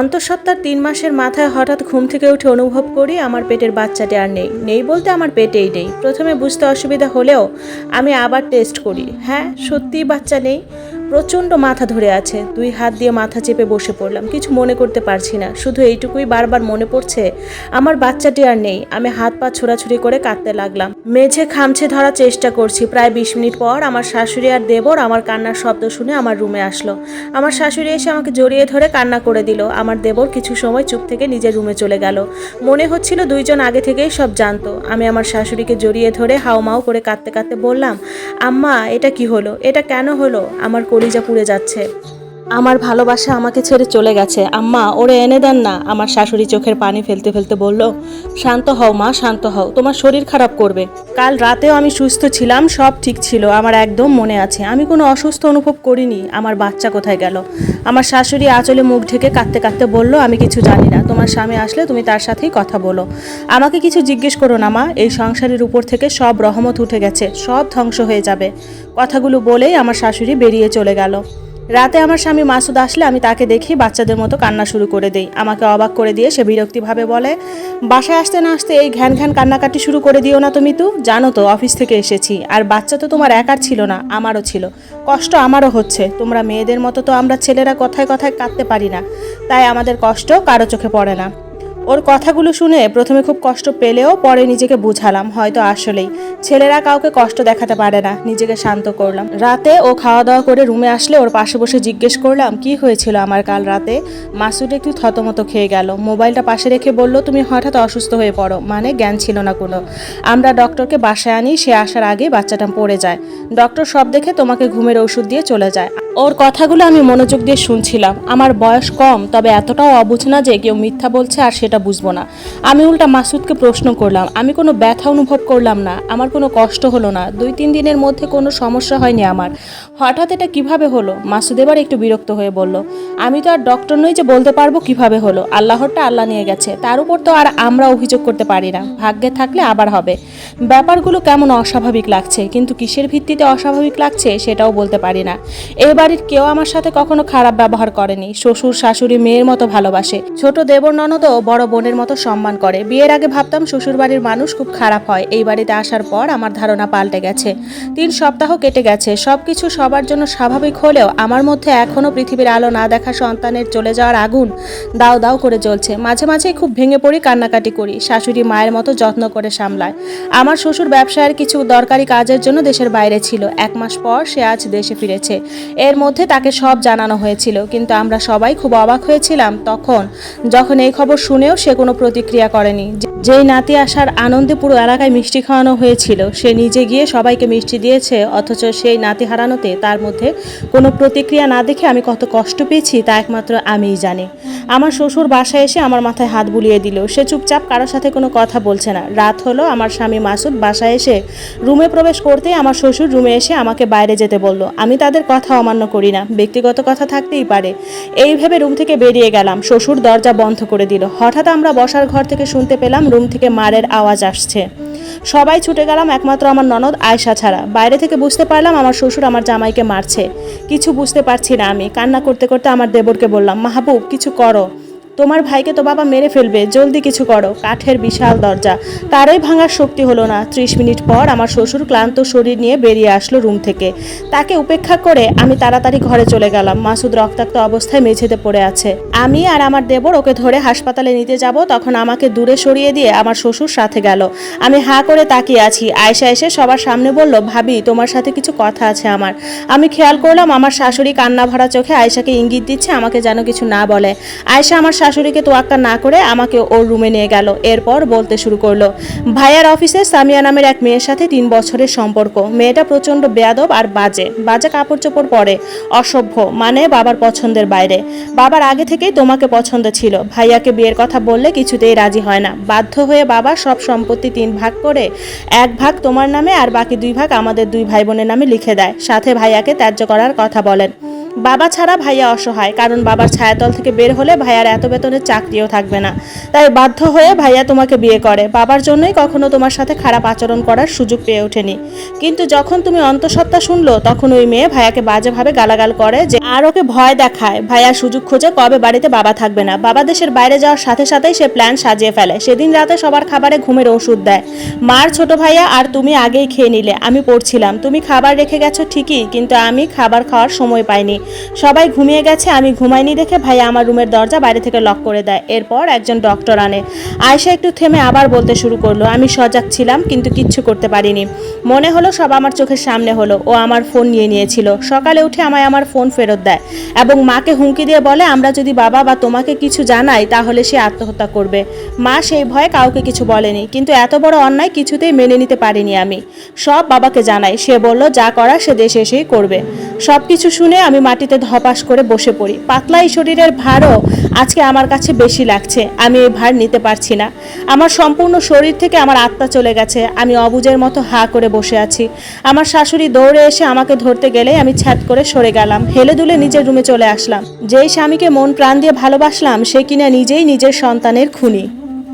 অন্তঃসত্ত্বার তিন মাসের মাথায় হঠাৎ ঘুম থেকে উঠে অনুভব করি আমার পেটের বাচ্চাটি আর নেই। নেই বলতে আমার পেটেই নেই। প্রথমে বুঝতে অসুবিধা হলেও আমি আবার টেস্ট করি। হ্যাঁ সত্যিই বাচ্চা নেই। প্রচণ্ড মাথা ধরে আছে। দুই হাত দিয়ে মাথা চেপে বসে পড়লাম। কিছু মনে করতে পারছি না। শুধু এইটুকুই বারবার মনে পড়ছে, আমার বাচ্চাটি আর নেই। আমি হাত পা ছোড়াছুড়ি করে কাঁদতে লাগলাম। মেঝে খামছে ধরার চেষ্টা করছি। প্রায় বিশ মিনিট পর আমার শাশুড়ি আর দেবর আমার কান্নার শব্দ শুনে আমার রুমে আসলো। আমার শাশুড়ি এসে আমাকে জড়িয়ে ধরে কান্না করে দিল। আমার দেবর কিছু সময় চুপ থেকে নিজের রুমে চলে গেল। মনে হচ্ছিল দুইজন আগে থেকেই সব জানতো। আমি আমার শাশুড়িকে জড়িয়ে ধরে হাওমাও করে কাঁদতে কাঁদতে বললাম, আম্মা, এটা কি হলো? এটা কেন হলো? আমার কলিজা পুড়ে যাচ্ছে। আমার ভালোবাসা আমাকে ছেড়ে চলে গেছে। আম্মা, ওরে এনে দেন না। আমার শাশুড়ি চোখের পানি ফেলতে ফেলতে বলল, শান্ত হও মা, শান্ত হও। তোমার শরীর খারাপ করবে। কাল রাতেও আমি সুস্থ ছিলাম, সব ঠিক ছিল। আমার একদম মনে আছে। আমি কোনো অসুস্থ অনুভব করিনি। আমার বাচ্চা কোথায় গেল? আমার শাশুড়ি আঁচলে মুখ ঢেকে কাঁদতে কাঁদতে বলল, আমি কিছু জানি না। তোমার স্বামী আসলে তুমি তার সাথেই কথা বলো। আমাকে কিছু জিজ্ঞেস করো না মা। এই সংসারের উপর থেকে সব রহমত উঠে গেছে। সব ধ্বংস হয়ে যাবে। কথাগুলো বলেই আমার শাশুড়ি বেরিয়ে চলে গেল। রাতে আমার স্বামী মাসুদ আসলে আমি তাকে দেখি বাচ্চাদের মতো কান্না শুরু করে দেই। আমাকে অবাক করে দিয়ে সে বিরক্তিভাবে বলে, বাসায় আসতে না আসতে এই ঘ্যান ঘ্যান কান্নাকাটি শুরু করে দিও না তুমি তো জানো তো, অফিস থেকে এসেছি। আর বাচ্চা তো তোমার একার ছিল না, আমারও ছিল। কষ্ট আমারও হচ্ছে। তোমরা মেয়েদের মতো তো আমরা ছেলেরা কথায় কথায় কাঁদতে পারি না। তাই আমাদের কষ্ট কারও চোখে পড়ে না। ওর কথাগুলো শুনে প্রথমে খুব কষ্ট পেলেও পরে নিজেকে বুঝালাম, হয়তো আসলেই। ছেলেরা কাউকে কষ্ট দেখাতে পারে না, নিজেকে শান্ত করলাম। রাতে ও খাওয়া দাওয়া করে রুমে আসলে ওর পাশে বসে জিজ্ঞেস করলাম, কি হয়েছিল আমার কাল রাতে? মাসুদ একটু থতমতো খেয়ে গেল। মোবাইলটা পাশে রেখে বলল, তুমি হঠাৎ অসুস্থ হয়ে পড়ো। মানে জ্ঞান ছিল না কোনো। আমরা ডক্টরকে বাসায় আনি, সে আসার আগে বাচ্চাটা পড়ে যায়। ডক্টর সব দেখে তোমাকে ঘুমের ওষুধ দিয়ে চলে যায়। ওর কথাগুলো আমি মনোযোগ দিয়ে শুনছিলাম। আমার বয়স কম, তবে এতটাও অবুঝ না যে কেউ মিথ্যা বলছে আর সেটা বুঝব না। আমি উল্টা মাসুদকে প্রশ্ন করলাম, আমি কোনো ব্যথা অনুভব করলাম না, আমার কোনো কষ্ট হলো না, দুই তিন দিনের মধ্যে কোনো সমস্যা হয়নি আমার। হঠাৎ এটা কীভাবে হলো? মাসুদ এবার একটু বিরক্ত হয়ে বলল, আমি তো আর ডক্টর নই যে বলতে পারব কীভাবে হলো, আল্লাহরটা আল্লাহ নিয়ে গেছে, তার উপর তো আর আমরা অভিযোগ করতে পারি না, ভাগ্যে থাকলে আবার হবে। ব্যাপারগুলো কেমন অস্বাভাবিক লাগছে, কিন্তু কিসের ভিত্তিতে অস্বাভাবিক লাগছে সেটাও বলতে পারি না। এই বাড়ির কেউ আমার সাথে কখনো খারাপ ব্যবহার করেনি, শ্বশুর শাশুড়ি মেয়ের মতো ভালোবাসে, ছোট দেবর ননদও বড় বোনের মতো সম্মান করে। বিয়ের আগে ভাবতাম শ্বশুর বাড়ির মানুষ খুব খারাপ হয়। এই বাড়িতে আসার পর আমার ধারণা পাল্টে গেছে। তিন সপ্তাহ কেটে গেছে। সবকিছু সবার জন্য স্বাভাবিক হলেও আমার মধ্যে এখনও পৃথিবীর আলো না দেখা সন্তানের চলে যাওয়ার আগুন দাও দাও করে জ্বলছে। মাঝে মাঝে খুব ভেঙে পড়ি, কান্নাকাটি করি। শাশুড়ি মায়ের মতো যত্ন করে সামলায়। আমার শ্বশুর ব্যবসায়ের কিছু দরকারি কাজের জন্য দেশের বাইরে ছিল। এক মাস পর সে আজ দেশে ফিরেছে। এর মধ্যে তাকে সব জানানো হয়েছিল। কিন্তু আমরা সবাই খুব অবাক হয়েছিলাম তখন। যখন এই খবর শুনেও সে কোনো প্রতিক্রিয়া করেনি। যেই নাতি আসার আনন্দে পুরো এলাকায় মিষ্টি খাওয়ানো হয়েছিল, সে নিজে গিয়ে সবাইকে মিষ্টি দিয়েছে, অথচ সেই নাতি হারানোতে তার মধ্যে কোনো প্রতিক্রিয়া না দেখে আমি কত কষ্ট পেয়েছি তা একমাত্র আমিই জানি। আমার শ্বশুর বাসায় এসে আমার মাথায় হাত বুলিয়ে দিল। সে চুপচাপ কারোর সাথে কোনো কথা বলছে না। রাত হলো, আমার স্বামী মাসুদ বাসায় এসে রুমে প্রবেশ করতেই আমার শ্বশুর রুমে এসে আমাকে বাইরে যেতে বলল। আমি তাদের কথা অমান্য করি না, ব্যক্তিগত কথা থাকতেই পারে। এই ভেবে রুম থেকে বেরিয়ে গেলাম। শ্বশুর দরজা বন্ধ করে দিল। হঠাৎ আমরা বসার ঘর থেকে শুনতে পেলাম, রুম থেকে মারের আওয়াজ আসছে। সবাই ছুটে গেলাম, একমাত্র আমার ননদ আয়সা ছাড়া। বাইরে থেকে বুঝতে পারলাম আমার শ্বশুর আমার জামাইকে মারছে। কিছু বুঝতে পারছি না আমি। কান্না করতে করতে আমার দেবরকে বললাম, মাহবুব, কিছু করো। তোমার ভাইকে তো বাবা মেরে ফেলবে, জলদি কিছু করো, কাঠের বিশাল দরজা। তারই ভাঙার শক্তি হলো না। ত্রিশ মিনিট পর আমার শ্বশুর ক্লান্ত শরীর নিয়ে বেরিয়ে আসলো রুম থেকে। তাকে উপেক্ষা করে আমি তাড়াতাড়ি ঘরে চলে গেলাম। মাসুদ রক্তাক্ত অবস্থায় মেঝেতে পড়ে আছে। আমি আর আমার দেবর ওকে ধরে হাসপাতালে নিতে যাব, তখন আমাকে দূরে সরিয়ে দিয়ে আমার শ্বশুর সাথে গেল। আমি হা করে তাকিয়ে আছি। আয়সা এসে সবার সামনে বলল, ভাবি, তোমার সাথে কিছু কথা আছে আমার। আমি খেয়াল করলাম, আমার শাশুড়ি কান্না ভরা চোখে আয়সাকে ইঙ্গিত দিচ্ছে, আমাকে যেন কিছু না বলে। আয়সা আমার শাশুড়িকে তোয়াক্কা না করে আমাকে ওর রুমে নিয়ে গেল। এরপর বলতে শুরু করল, ভাইয়ার অফিসে সামিয়া নামের এক মেয়ের সাথে তিন বছরের সম্পর্ক। মেয়েটা প্রচণ্ড বেয়াদব আর বাজে। বাজে কাপড় চোপড় পরে, অসভ্য মানে বাবার পছন্দের বাইরে। বাবার আগে থেকেই তোমাকে পছন্দ ছিল। ভাইয়াকে বিয়ের কথা বললে কিছুতেই রাজি হয় না। বাধ্য হয়ে বাবা সব সম্পত্তি তিন ভাগ করে, এক ভাগ তোমার নামে আর বাকি দুই ভাগ আমাদের দুই ভাই বোনের নামে লিখে দেয়। সাথে ভাইয়াকে ত্যায্য করার কথা বলেন। বাবা ছাড়া ভাইয়া অসহায়, কারণ বাবার ছায়াতল থেকে বের হলে ভাইয়ার এত বেতনের চাকরিও থাকবে না। তাই বাধ্য হয়ে ভাইয়া তোমাকে বিয়ে করে। বাবার জন্যই কখনো তোমার সাথে খারাপ আচরণ করার সুযোগ পেয়ে ওঠেনি। কিন্তু যখন তুমি অন্তঃসত্ত্বা শুনলো, তখন ওই মেয়ে ভাইয়াকে বাজেভাবে গালাগাল করে যে, আর ওকে ভয় দেখায়। ভাইয়া সুযোগ খোঁজে কবে বাড়িতে বাবা থাকবে না। বাবা দেশের বাইরে যাওয়ার সাথে সাথেই সে প্ল্যান সাজিয়ে ফেলে। সেদিন রাতে সবার খাবারে ঘুমের ওষুধ দেয়। মার ছোট ভাইয়া, আর তুমি আগেই খেয়ে নিলে। আমি পড়ছিলাম। তুমি খাবার রেখে গেছো ঠিকই, কিন্তু আমি খাবার খাওয়ার সময় পাইনি। সবাই ঘুমিয়ে গেছে, আমি ঘুমাইনি দেখে ভাইয়া আমার রুমের দরজা বাইরে থেকে লক করে দেয়। এরপর একজন ডক্টর আনে। আয়সা একটু থেমে আবার বলতে শুরু করল, আমি সজাগ ছিলাম কিন্তু কিচ্ছু করতে পারিনি। মনে হলো সব আমার চোখের সামনে হলো, ও আমার ফোন নিয়ে নিয়েছিল। সকালে উঠে আমায় আমার ফোন ফেরত দেয় এবং মাকে হুমকি দিয়ে বলে, আমরা যদি বাবা বা তোমাকে কিছু জানাই, তাহলে সে আত্মহত্যা করবে। মা সেই ভয়ে কাউকে কিছু বলেনি, কিন্তু এত বড় অন্যায় কিছুতেই মেনে নিতে পারিনি আমি। সব বাবাকে জানাই, সে বলল, যা করার সে দেশে এসেই করবে। সব কিছু শুনে আমি মাটিতে ধপাস করে বসে পড়ি। পাতলা এই শরীরের ভারও আজকে আমার কাছে বেশি লাগছে। আমি এই ভার নিতে পারছি না। আমার সম্পূর্ণ শরীর থেকে আমার আত্মা চলে গেছে। আমি অবুজের মতো হা করে বসে আছি। আমার শাশুড়ি দৌড়ে এসে আমাকে ধরতে গেলে আমি ছ্যাত করে সরে গেলাম। হেলে দুলে নিজের রুমে চলে আসলাম। যেই স্বামীকে মন প্রাণ দিয়ে ভালোবাসলাম, সে কিনা নিজেই নিজের সন্তানের খুনি।